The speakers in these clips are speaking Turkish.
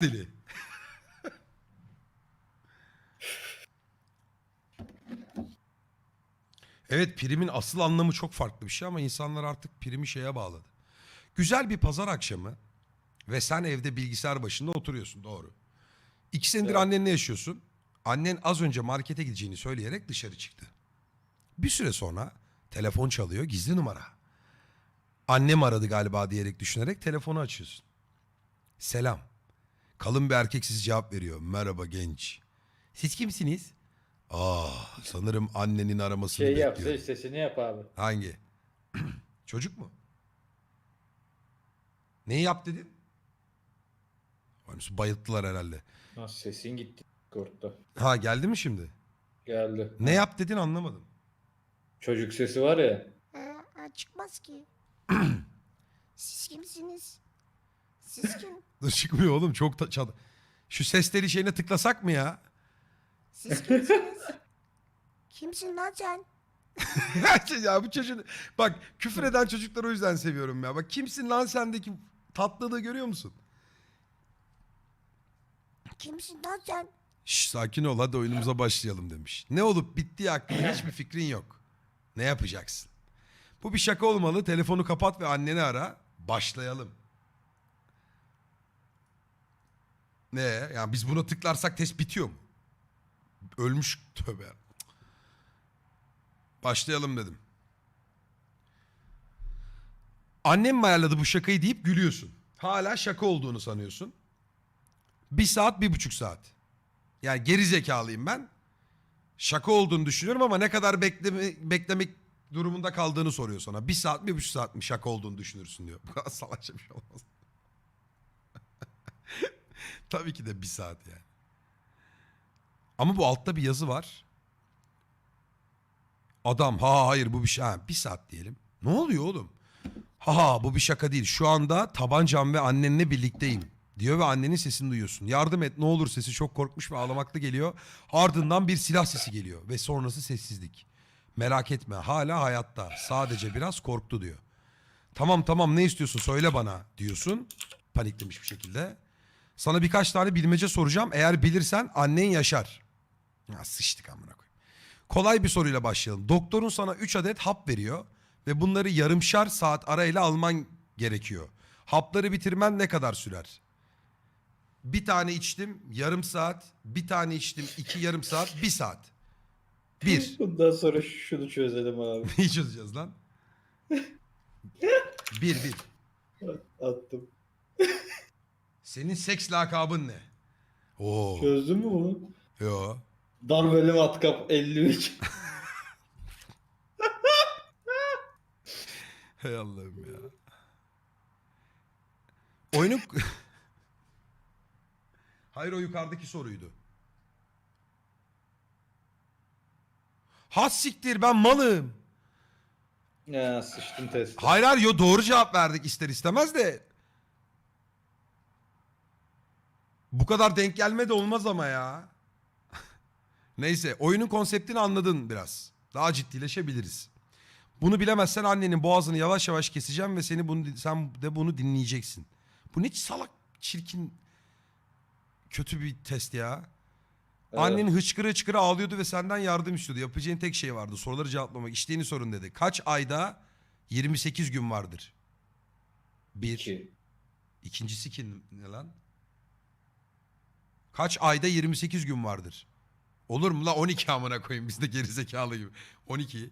dili. evet primin asıl anlamı çok farklı bir şey ama insanlar artık primi şeye bağladı. Güzel bir pazar akşamı ve sen evde bilgisayar başında oturuyorsun doğru. İki senedir Evet. annenle yaşıyorsun. Annen az önce markete gideceğini söyleyerek dışarı çıktı. Bir süre sonra telefon çalıyor gizli numara. Annem aradı galiba diyerek düşünerek telefonu açıyorsun. Selam. Kalın bir erkek size cevap veriyor. Merhaba genç. Siz kimsiniz? Ah sanırım annenin aramasını Şey yap, sesini yap abi. Hangi? Çocuk mu? Neyi yap dedin? Hani bayılttılar herhalde. Ha, sesin gitti korktu. Ha geldi mi şimdi? Geldi. Ne yap dedin anlamadım. Çocuk sesi var ya. Aa, çıkmaz ki. Siz kimsiniz? Siz kim? Dur çıkmıyor oğlum çok ta- çal- Şu sesleri şeyine tıklasak mı ya? Siz kimsiniz? Kimsin lan sen? ya bu çocuğun... Bak küfür eden çocukları o yüzden seviyorum ya. Bak kimsin lan sendeki tatlılığı görüyor musun? Kimsin lan sen? Şş, sakin ol hadi oyunumuza başlayalım demiş. Ne olup bittiği hakkında hiçbir fikrin yok. Ne yapacaksın? Bu bir şaka olmalı. Telefonu kapat ve anneni ara. Başlayalım. Ne? Yani biz buna tıklarsak test bitiyor mu? Ölmüş tövbe. Başlayalım dedim. Annem mi ayarladı bu şakayı deyip gülüyorsun. Hala şaka olduğunu sanıyorsun. Bir saat, bir buçuk saat. Yani geri zekalıyım ben. Şaka olduğunu düşünüyorum ama ne kadar bekleme, beklemek durumunda kaldığını soruyor sana. Bir saat bir buçuk saat mi şaka olduğunu düşünürsün diyor. Bu kadar salakça bir şey olmaz. Tabii ki de bir saat yani. Ama bu altta bir yazı var. Adam ha hayır bu bir şey. Ha, bir saat diyelim. Ne oluyor oğlum? Ha ha bu bir şaka değil. Şu anda tabancam ve annenle birlikteyim diyor ve annenin sesini duyuyorsun. Yardım et ne olur sesi çok korkmuş ve ağlamaklı geliyor. Ardından bir silah sesi geliyor ve sonrası sessizlik. Merak etme hala hayatta. Sadece biraz korktu diyor. Tamam tamam ne istiyorsun söyle bana diyorsun. Paniklemiş bir şekilde. Sana birkaç tane bilmece soracağım. Eğer bilirsen annen yaşar. Ya sıçtık amına koyayım. Kolay bir soruyla başlayalım. Doktorun sana 3 adet hap veriyor ve bunları yarımşar saat arayla alman gerekiyor. Hapları bitirmen ne kadar sürer? Bir tane içtim yarım saat, bir tane içtim iki yarım saat, bir saat. Bir. Bundan sonra şunu çözelim abi. Neyi çözeceğiz lan? Bir bir. Attım. Senin seks lakabın ne? Oo. Çözdün mü bunu? Yo. Darbeli matkap 53. Hay Allah'ım ya. Oyunun... Hayır o yukarıdaki soruydu. Ha siktir ben malım. ya sıçtım test. Hayır hayır yo doğru cevap verdik ister istemez de. Bu kadar denk gelme de olmaz ama ya. Neyse oyunun konseptini anladın biraz. Daha ciddileşebiliriz. Bunu bilemezsen annenin boğazını yavaş yavaş keseceğim ve seni bunu sen de bunu dinleyeceksin. Bu ne salak çirkin kötü bir test ya. Evet. Annen hıçkıra hıçkıra ağlıyordu ve senden yardım istiyordu. Yapacağın tek şey vardı. Soruları cevaplamak. İşlerini sorun dedi. Kaç ayda 28 gün vardır? Bir. İki. İkincisi kim ne lan? Kaç ayda 28 gün vardır? Olur mu la 12 amına koyayım biz de gerizekalı gibi. 12.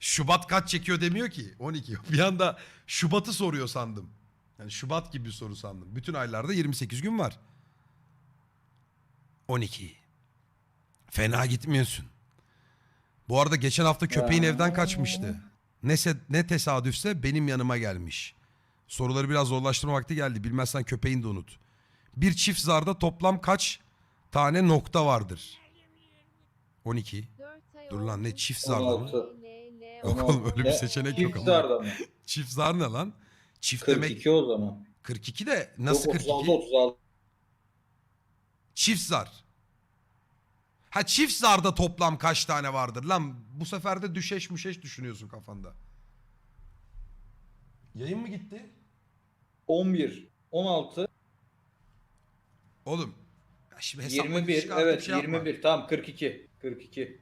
Şubat kaç çekiyor demiyor ki. 12. Bir anda Şubat'ı soruyor sandım. Yani Şubat gibi bir soru sandım. Bütün aylarda 28 gün var. 12. Fena gitmiyorsun. Bu arada geçen hafta köpeğin evden kaçmıştı. Ne, ne tesadüfse benim yanıma gelmiş. Soruları biraz zorlaştırma vakti geldi. Bilmezsen köpeğini de unut. Bir çift zarda toplam kaç tane nokta vardır? 12. Dur lan ne çift zarda mı? 16. Yok oğlum öyle bir Ne? seçenek yok Çift ama. zarda mı? Çift zar ne lan? Çift demek 42 o zaman. 42 de nasıl Yok, 42? 36 36. Çift zar. Ha çift zarda toplam kaç tane vardır lan? Bu sefer de düşeş müşeş düşünüyorsun kafanda. Yayın mı gitti? 11, 16, Oğlum. ya Şimdi hesaplamak 21 çıkartıp evet şey yapma. 21 tamam 42. 42.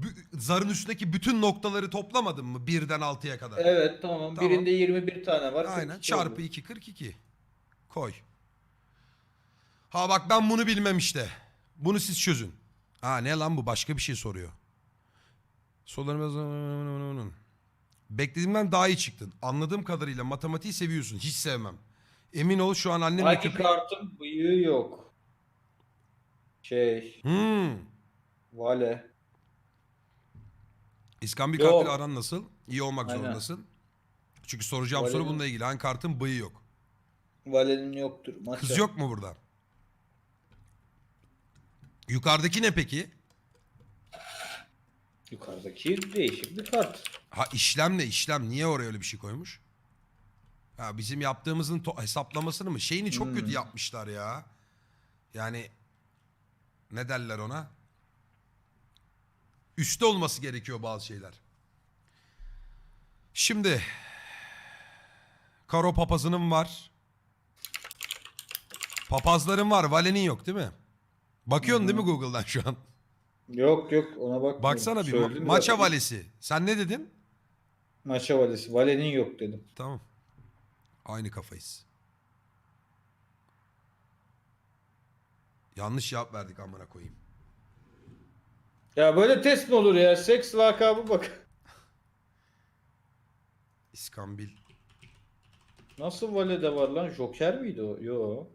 Bü- Zarın üstündeki bütün noktaları toplamadın mı? Birden 6'ya kadar. Evet tamam. Tamam. Birinde 21 tane var. Aynen 42 çarpı oldu. 2 42. Koy. Ha bak ben bunu bilmem işte. Bunu siz çözün. Ha ne lan bu başka bir şey soruyor. Sorularımız... Beklediğimden daha iyi çıktın. Anladığım kadarıyla matematiği seviyorsun. Hiç sevmem. Emin ol şu an annemle Hangi köpek... kartın bıyığı yok? Şey, Hmm. vale. İskambil Yok. kartıyla aran nasıl? İyi olmak Aynen. zorundasın. Çünkü soracağım soru Valenin- bununla ilgili. Hangi kartın bıyığı yok? Valenin yoktur. Maça. Kız yok mu burada? Yukarıdaki ne peki? Yukarıdaki değişik bir kart. Ha işlem ne işlem? Niye oraya öyle bir şey koymuş? Ha bizim yaptığımızın hesaplamasını mı? Şeyini çok Hmm. kötü yapmışlar ya. Yani ne derler ona? Üste olması gerekiyor bazı şeyler. Şimdi Karo papazının var. Papazların var. Valenin yok değil mi? Bakıyorsun değil mi Google'dan şu an? Yok yok ona bak. Baksana bir ma- maça valesi. Sen ne dedin? Maça valesi. Valenin yok dedim. Tamam. Aynı kafayız. Yanlış cevap verdik amına koyayım. Ya böyle test mi olur ya? Seks lakabı bak. İskambil. Nasıl valede var lan? Joker miydi o? Yo.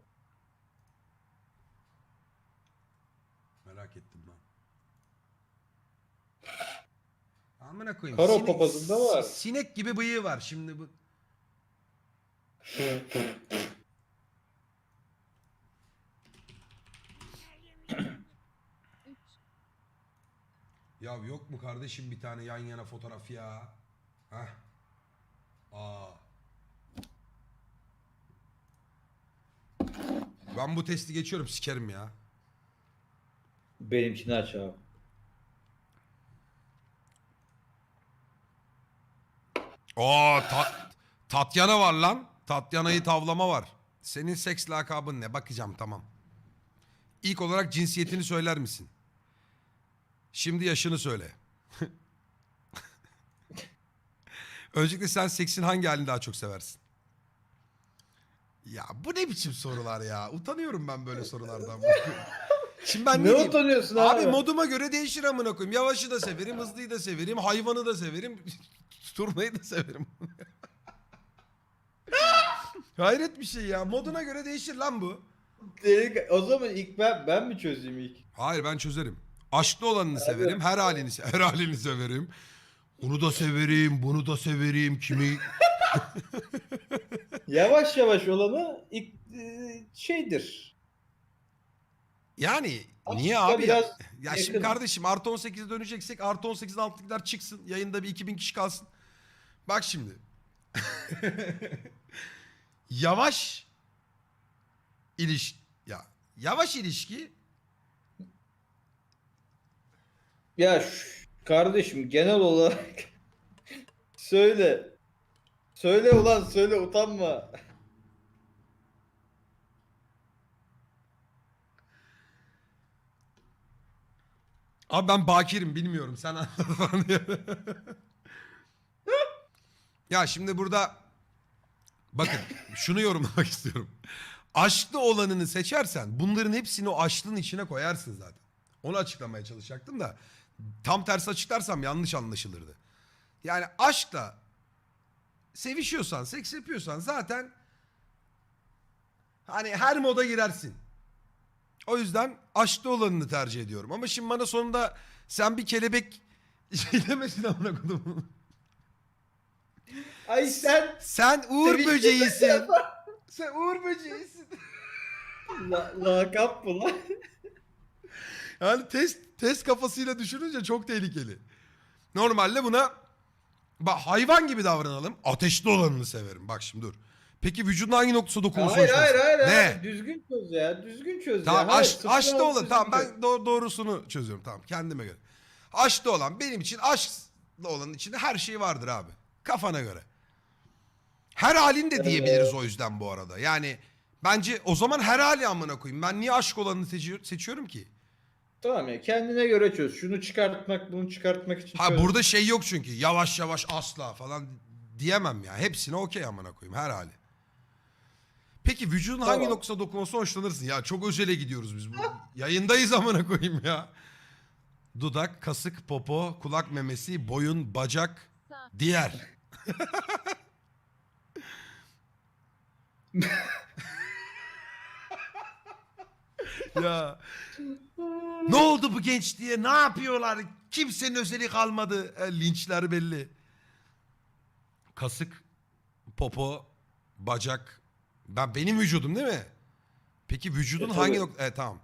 Merak ettim ben. Amına koyayım. Karo papazında var. si- Sinek gibi bıyığı var şimdi bu. Ya yok mu kardeşim bir tane yan yana fotoğraf ya? Hah. Aa. Ben bu testi geçiyorum sikerim ya. Benimkini aç abi. Oo Ta- Tatyana var lan. Tatyana'yı tavlama var. Senin seks lakabın ne? Bakacağım tamam. İlk olarak cinsiyetini söyler misin? Şimdi yaşını söyle. Öncelikle sen seksin hangi halini daha çok seversin? Ya bu ne biçim sorular ya? Utanıyorum ben böyle sorulardan. Şimdi ben ne, Ne utanıyorsun Abi, abi? moduma göre değişir amına koyayım. Yavaşı da severim, hızlıyı da severim, hayvanı da severim, turnayı da severim. Hayret bir şey ya. Moduna göre değişir lan bu. Dedik- O zaman ilk ben, ben mi çözeyim ilk? Hayır ben çözerim. Aşklı olanını severim, her halini se- her halini severim. Onu da severim, bunu da severim. Kimi Yavaş yavaş olanı ilk e, şeydir. yani niye abi? biraz ya ya şimdi yakın. kardeşim artı 18'e döneceksek artı 18'in altındakiler çıksın. Yayında bir 2000 kişi kalsın. Bak şimdi. yavaş iliş ya yavaş ilişki Ya şu- kardeşim genel olarak söyle. Söyle ulan söyle utanma. Abi ben bakirim bilmiyorum sen falan diye. ya şimdi burada bakın şunu yorumlamak istiyorum. Aşklı olanını seçersen bunların hepsini o aşkın içine koyarsın zaten. Onu açıklamaya çalışacaktım da tam tersi açıklarsam yanlış anlaşılırdı. Yani aşkla sevişiyorsan, seks yapıyorsan zaten hani her moda girersin. O yüzden aşklı olanını tercih ediyorum. Ama şimdi bana sonunda sen bir kelebek şey demesin amına kodum. Ay sen Sen uğur böceğisin. sen uğur böceğisin. la, lakap mı lan? Yani test test kafasıyla düşününce çok tehlikeli. Normalde buna bak hayvan gibi davranalım. Ateşli olanını severim. Bak şimdi dur. Peki vücudun hangi noktası dokunursa Hayır hayır hayır. Ne? Düzgün çöz ya. Düzgün çöz Tamam ya. Hayır, aş, altı olan. Tamam ben do- doğrusunu çözüyorum. Tamam kendime göre. Aşklı olan benim için aşklı olanın içinde her şey vardır abi. Kafana göre. Her halinde diyebiliriz o yüzden bu arada. Yani Bence o zaman her hali amına koyayım. Ben niye aşk olanını seçiyor- seçiyorum ki? Tamam ya kendine göre çöz. Şunu çıkartmak bunu çıkartmak için Ha çöz. burada şey yok çünkü. Yavaş yavaş asla falan diyemem ya. Hepsine okey amına koyayım her hali. Peki vücudun hangi Tamam. noktasına dokunması hoşlanırsın? Ya çok özele gidiyoruz biz. Bu. Yayındayız amına koyayım ya. Dudak, kasık, popo, kulak memesi, boyun, bacak, diğer. ya ne oldu bu genç diye ne yapıyorlar? Kimsenin özeli kalmadı. E, linçler belli. Kasık, popo, bacak. Ben benim vücudum değil mi? Peki vücudun E, hangi nokta? Evet tamam.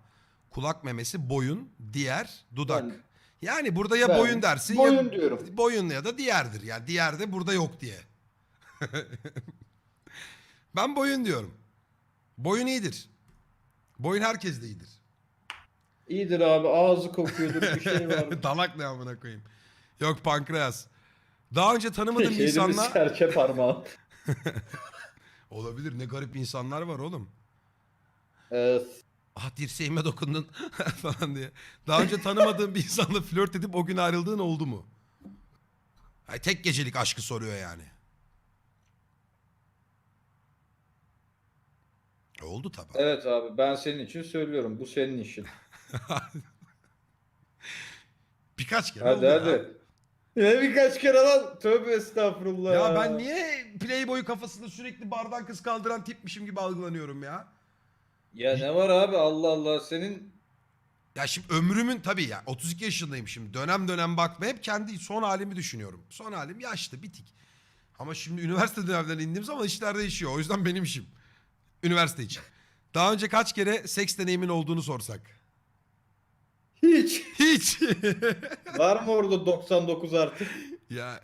Kulak memesi, boyun, diğer, dudak. Ben- yani burada ya Ben boyun dersin boyun ya diyorum. boyun ya da diğerdir. Yani diğer de burada yok diye. ben boyun diyorum. Boyun iyidir. Boyun herkes de iyidir. İyidir abi ağzı kokuyordur bir şey var. Dalak ne amına koyayım. Yok pankreas. Daha önce tanımadığım insanlar serçe parmağı. olabilir. Ne garip insanlar var oğlum. Evet. Ah dirseğime dokundun falan diye. Daha önce tanımadığım bir insanla flört edip o gün ayrıldığın oldu mu? Ay, tek gecelik aşkı soruyor yani. Oldu tabii. Evet abi ben senin için söylüyorum. Bu senin işin. Birkaç kere Hadi oldu ya. hadi. Ne birkaç kere lan? Tövbe estağfurullah. Ya ben niye Playboy kafasında sürekli bardan kız kaldıran tipmişim gibi algılanıyorum ya? Ya ne var abi Allah Allah senin Ya şimdi ömrümün tabii ya 32 yaşındayım şimdi. Dönem dönem bakma hep kendi son halimi düşünüyorum. Son halim yaşlı bitik. Ama şimdi üniversite dönemlerine indiğim zaman işler değişiyor. O yüzden benim işim. Üniversite için. Daha önce kaç kere seks deneyimin olduğunu sorsak. Hiç. Hiç. Var mı orada 99 artık? ya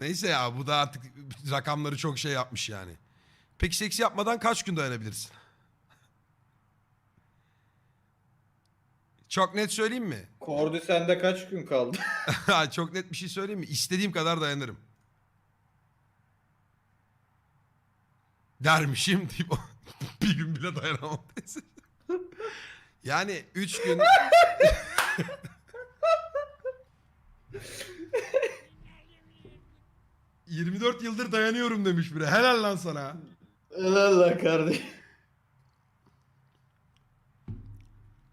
neyse ya bu da artık rakamları çok şey yapmış yani. Peki seks yapmadan kaç gün dayanabilirsin? Çok net söyleyeyim mi? Kordi sende kaç gün kaldı? Çok net bir şey söyleyeyim mi? İstediğim kadar dayanırım. Dermişim deyip bir gün bile dayanamam. Yani üç gün... ...24 yıldır dayanıyorum demiş biri. Helal lan sana. Helal lan kardeşim.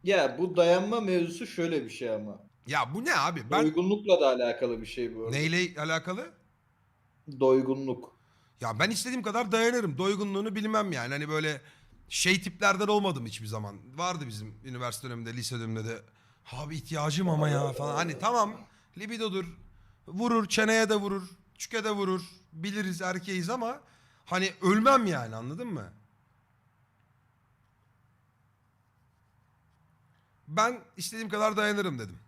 Ya bu dayanma mevzusu şöyle bir şey ama. Ya bu ne abi? Ben Doygunlukla da alakalı bir şey bu arada. neyle alakalı? Doygunluk. Ya ben istediğim kadar dayanırım. Doygunluğunu bilmem yani. Hani böyle şey tiplerden olmadım hiçbir zaman. Vardı bizim üniversite döneminde, lise döneminde de. Abi ihtiyacım ama ya falan. Hani tamam libidodur. Vurur, çeneye de vurur, çüke de vurur. Biliriz erkeğiz ama hani ölmem yani anladın mı? Ben istediğim kadar dayanırım dedim.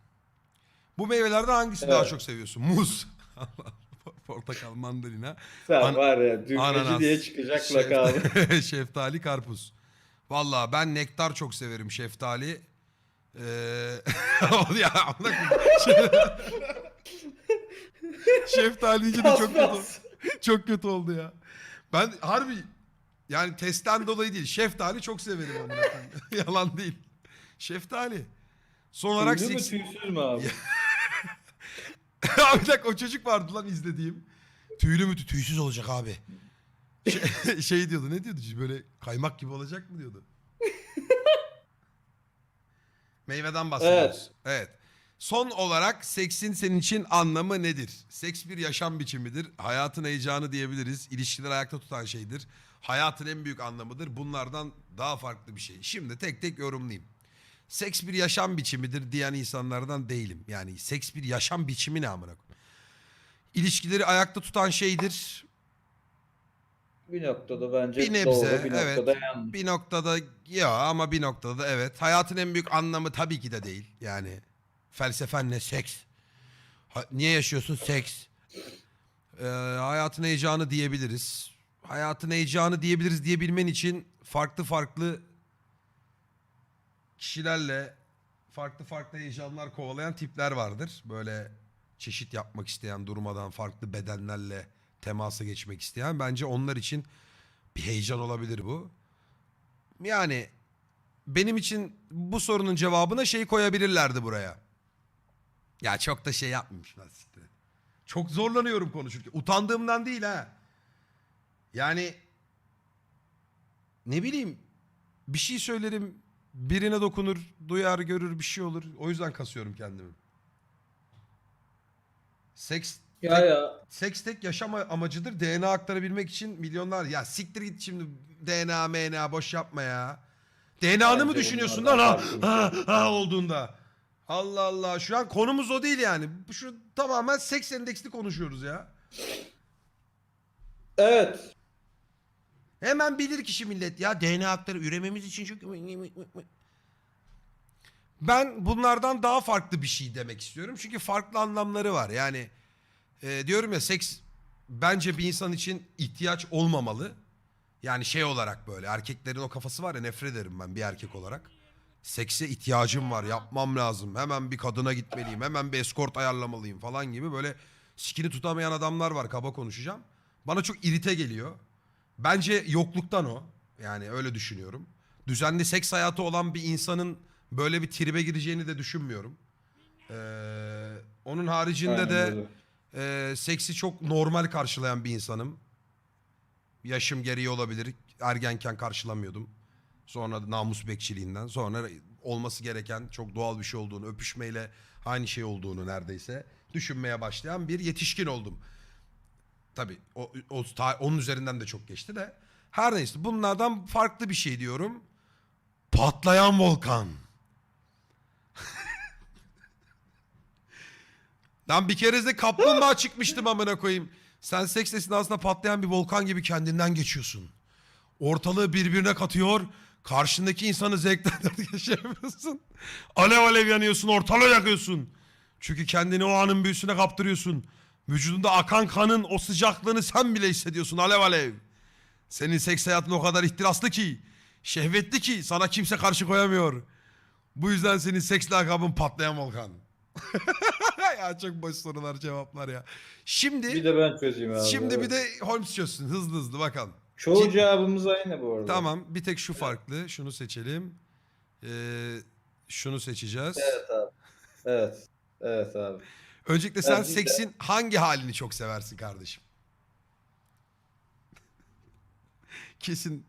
Bu meyvelerden hangisini daha Evet. çok seviyorsun? Muz. Portakal, mandalina. Sen An- var ya düğmeci Ananas, diye çıkacak lakabı. şeftali, karpuz. Valla ben nektar çok severim şeftali. Ee, ya amına koyayım. şeftali deyince de çok kötü, çok kötü oldu ya. Ben harbi yani testten dolayı değil şeftali çok severim amına koyayım. Yalan değil. Şeftali. Son olarak Tüylü mü tüysüz mü abi? abi bir dakika o çocuk vardı lan izlediğim. Tüylü mü tü- tüysüz olacak abi. Şey, şey diyordu ne diyordu böyle kaymak gibi olacak mı diyordu. Meyveden bahsediyoruz. Evet. Son olarak seksin senin için anlamı nedir? Seks bir yaşam biçimidir. Hayatın heyecanı diyebiliriz. İlişkileri ayakta tutan şeydir. Hayatın en büyük anlamıdır. Bunlardan daha farklı bir şey. Şimdi tek tek yorumlayayım. Seks bir yaşam biçimidir diyen insanlardan değilim. Yani seks bir yaşam biçimi ne amına koyayım? İlişkileri ayakta tutan şeydir. Bir noktada bence Bir nebze, doğru, bir evet. noktada yanlış. Bir noktada ya ama bir noktada da evet. Hayatın en büyük anlamı tabii ki de değil. Yani felsefen ne? Seks. Ha- niye yaşıyorsun? Seks. Ee, hayatın heyecanı diyebiliriz. Hayatın heyecanı diyebiliriz diyebilmen için farklı farklı kişilerle farklı farklı heyecanlar kovalayan tipler vardır. Böyle çeşit yapmak isteyen, durmadan farklı bedenlerle temasa geçmek isteyen. Bence onlar için bir heyecan olabilir bu. Yani benim için bu sorunun cevabına şey koyabilirlerdi buraya. Ya çok da şey yapmamış lan siktir. Çok zorlanıyorum konuşurken. Utandığımdan değil ha. Yani ne bileyim bir şey söylerim birine dokunur, duyar, görür bir şey olur. O yüzden kasıyorum kendimi. Seks Ya ya. Seks tek yaşam amacıdır. DNA aktarabilmek için milyonlar. Ya siktir git şimdi DNA, MNA boş yapma ya. DNA'nı mı Bence düşünüyorsun lan ha, ha, ha olduğunda? Allah Allah. Şu an konumuz o değil yani. Şu tamamen seks endeksli konuşuyoruz ya. Evet. Hemen bilir kişi millet ya DNA aktarı ürememiz için çünkü ben bunlardan daha farklı bir şey demek istiyorum. Çünkü farklı anlamları var. Yani e, diyorum ya seks bence bir insan için ihtiyaç olmamalı. Yani şey olarak böyle erkeklerin o kafası var ya nefret ederim ben bir erkek olarak. Sekse ihtiyacım var yapmam lazım. Hemen bir kadına gitmeliyim. Hemen bir eskort ayarlamalıyım falan gibi böyle sikini tutamayan adamlar var kaba konuşacağım. Bana çok irite geliyor. Bence yokluktan o. Yani öyle düşünüyorum. Düzenli seks hayatı olan bir insanın böyle bir tribe gireceğini de düşünmüyorum. Ee, onun haricinde Aynen de öyle. E, seksi çok normal karşılayan bir insanım. Yaşım gereği olabilir. Ergenken karşılamıyordum. Sonra namus bekçiliğinden. Sonra olması gereken çok doğal bir şey olduğunu, öpüşmeyle aynı şey olduğunu neredeyse düşünmeye başlayan bir yetişkin oldum. Tabii o, o ta- onun üzerinden de çok geçti de. Her neyse bunlardan farklı bir şey diyorum. Patlayan volkan. Lan bir kere de kaplumbağa çıkmıştım amına koyayım. Sen seks esnasında patlayan bir volkan gibi kendinden geçiyorsun. Ortalığı birbirine katıyor. Karşındaki insanı zevkten yaşayamıyorsun. Alev alev yanıyorsun, ortalığı yakıyorsun. Çünkü kendini o anın büyüsüne kaptırıyorsun. Vücudunda akan kanın o sıcaklığını sen bile hissediyorsun alev alev. Senin seks hayatın o kadar ihtiraslı ki, şehvetli ki sana kimse karşı koyamıyor. Bu yüzden senin seks lakabın patlayan volkan. ya çok boş sorular cevaplar ya. Şimdi Bir de ben çözeyim abi. şimdi bir de Holmes çözsün hızlı hızlı bakalım. Çoğu Şimdi- cevabımız aynı bu arada. Tamam bir tek şu farklı. Şunu seçelim. Ee, şunu seçeceğiz. Evet abi. Evet. Evet abi. Öncelikle sen Evet, biz de- seksin hangi halini çok seversin kardeşim? Kesin.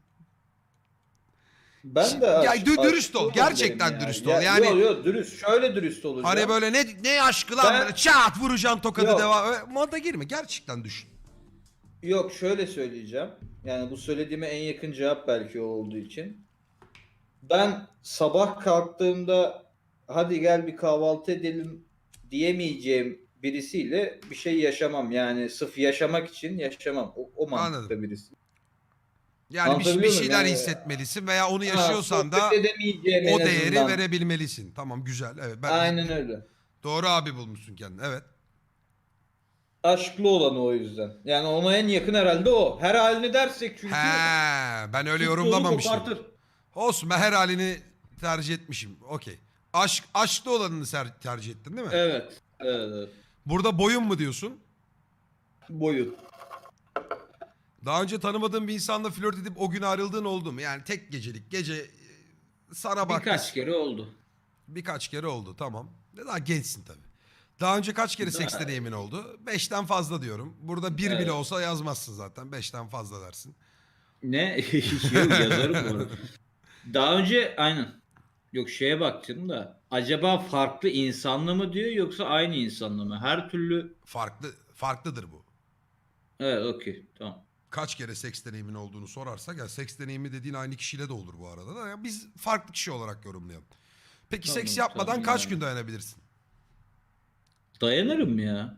Ben de Ya aşk- dü- dürüst ol, gerçekten ya. dürüst Ya- ol. Yani- Yok yok dürüst. Şöyle dürüst olacağım. Hani böyle ne ne aşkı lan Ben- böyle çat vuracaksın tokadı Yok. devam. Öyle Moda girme gerçekten düşün. Yok şöyle söyleyeceğim. Yani bu söylediğime en yakın cevap belki o olduğu için. Ben sabah kalktığımda hadi gel bir kahvaltı edelim diyemeyeceğim birisiyle bir şey yaşamam. Yani sırf yaşamak için yaşamam. O, o mantıkta Anladım. birisi. Yani bir, bir şeyler Yani- hissetmelisin veya onu Ha, yaşıyorsan da sohbet edemeyeceğim o değeri azından. verebilmelisin. Tamam güzel. Evet ben Aynen öyle. doğru abi bulmuşsun kendini. Evet. Aşklı olanı o yüzden. Yani ona en yakın herhalde o. Her halini dersek çünkü. He, ben öyle kopartır. Olsun ben her halini tercih etmişim. Okey. Aşk aşklı olanını tercih ettin değil mi? Evet. Evet. Burada boyun mu diyorsun? Boyut. Daha önce tanımadığın bir insanla flört edip o gün ayrıldığın oldu mu? Yani tek gecelik gece e, sana bak. Birkaç kere oldu. Birkaç kere oldu tamam. Daha gençsin tabii. Daha önce kaç kere seks deneyimin oldu? Beşten fazla diyorum. Burada bir bile Evet. olsa yazmazsın zaten. Beşten fazla dersin. Ne? Yok yazarım bu arada. Daha önce aynen. Yok şeye baktım da acaba farklı insanlı mı diyor yoksa aynı insanlı mı? Her türlü Farklı farklıdır bu. evet okey tamam. Kaç kere seks deneyimin olduğunu sorarsak ya seks deneyimi dediğin aynı kişiyle de olur bu arada da ya biz farklı kişi olarak yorumlayalım. Peki Tamam, seks yapmadan tamam kaç yani. gün dayanabilirsin? Dayanırım ya.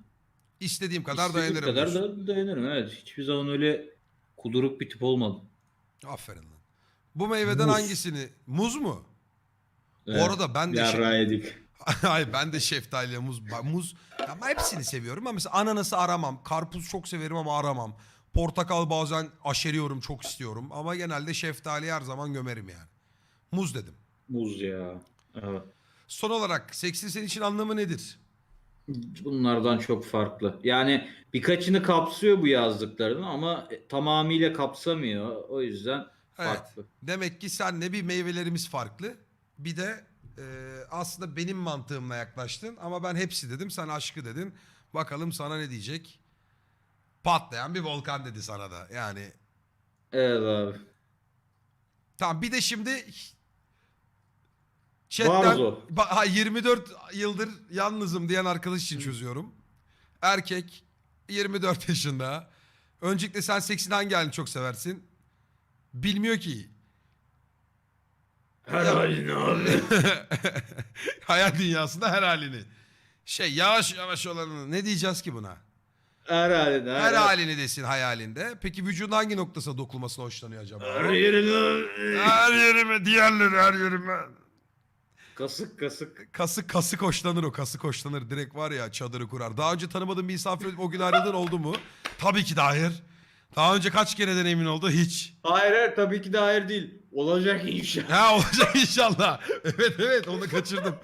İstediğim kadar İstediğim dayanırım. kadar diyorsun. da dayanırım evet. Hiçbir zaman öyle kuduruk bir tip olmadım. Aferin lan. Bu meyveden Muz. hangisini? Muz mu? Evet. arada ben de şey- Yarrağı yedik. Hayır ben de şeftaliyle muz. Muz ya ben hepsini seviyorum ama mesela ananası aramam. Karpuz çok severim ama aramam. Portakal bazen aşeriyorum çok istiyorum. Ama genelde şeftali her zaman gömerim yani. Muz dedim. Muz ya. Evet. Son olarak seksin senin için anlamı nedir? Bunlardan çok farklı. Yani birkaçını kapsıyor bu yazdıklarını ama tamamıyla kapsamıyor. O yüzden Evet. farklı. Demek ki senle bir meyvelerimiz farklı. Bir de e, aslında benim mantığımla yaklaştın ama ben hepsi dedim sen aşkı dedin. Bakalım sana ne diyecek? Patlayan bir volkan dedi sana da. Yani Evet abi. tamam bir de şimdi Barzo. Ba- ha, 24 yıldır yalnızım diyen arkadaş için çözüyorum. Erkek 24 yaşında. Öncelikle sen seksin hangi halini çok seversin? Bilmiyor ki. Her halini abi. Hayal dünyasında her halini. Şey yavaş yavaş olanını ne diyeceğiz ki buna? Her halini. Her halini desin hayalinde. Peki vücudun hangi noktasına dokunmasına hoşlanıyor acaba? Her yerini abi. Her yerime, diğerleri her yerime. Kasık kasık. Kasık kasık hoşlanır o kasık hoşlanır. Direkt var ya çadırı kurar. Daha önce tanımadığın bir misafir o gün ayrıldığın oldu mu? Tabii ki de hayır. Daha önce kaç kereden emin oldu? Hiç. Hayır hayır tabii ki de hayır değil. Olacak inşallah. Ha olacak inşallah. Evet evet onu kaçırdım.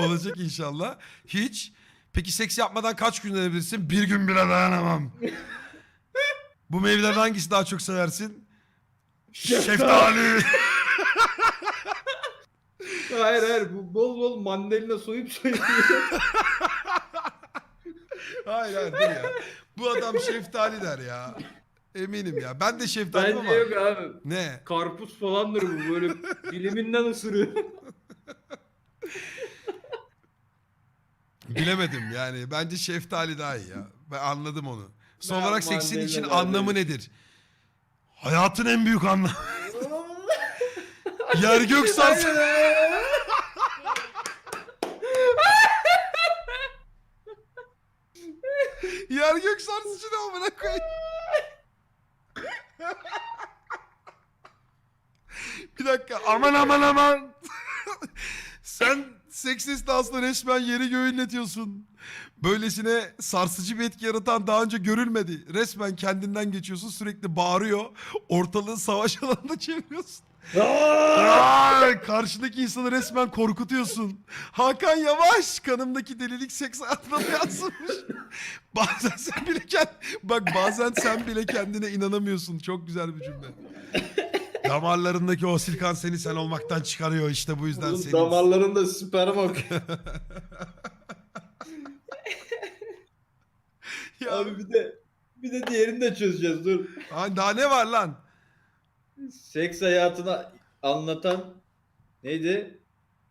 olacak inşallah. Hiç. Peki seks yapmadan kaç gün dayanabilirsin? Bir gün bile dayanamam. Bu meyvelerden hangisi daha çok seversin? Şeftali. hayır hayır bu bol bol mandalina soyup soyup. hayır hayır dur ya. Bu adam şeftali der ya. Eminim ya. Ben de şeftali ama. Bence yok abi. Ne? Karpuz falandır bu böyle diliminden ısırıyor. Bilemedim yani. Bence şeftali daha iyi ya. Ben anladım onu. Son Ben olarak seksin mandalina için derdim. anlamı nedir? Hayatın en büyük anlamı. Yer gök sarsın. Yer gök sarsıcı ne amına koyayım. Bir dakika aman aman aman. Sen seks esnasında resmen yeri göğü inletiyorsun. Böylesine sarsıcı bir etki yaratan daha önce görülmedi. Resmen kendinden geçiyorsun sürekli bağırıyor. Ortalığı savaş alanında çeviriyorsun. Aa, karşındaki insanı resmen korkutuyorsun. Hakan Yavaş kanımdaki delilik seks hayatına yansımış. bazen sen bile kend- bak bazen sen bile kendine inanamıyorsun. Çok güzel bir cümle. Damarlarındaki o silkan seni sen olmaktan çıkarıyor işte bu yüzden Bunun senin. damarlarında sperm akıyor. Ya, Abi bir de bir de diğerini de çözeceğiz dur. Ay, daha ne var lan? Seks hayatını anlatan neydi?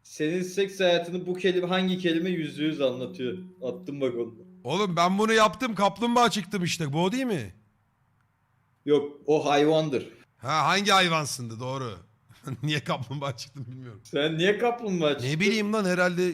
Senin seks hayatını bu kelime hangi kelime yüzde yüz anlatıyor? Attım bak onu. Oğlum ben bunu yaptım kaplumbağa çıktım işte bu o değil mi? Yok o hayvandır. Ha hangi hayvansındı doğru. Niye kaplumbağa çıktım bilmiyorum. Sen niye kaplumbağa çıktın? Ne bileyim lan herhalde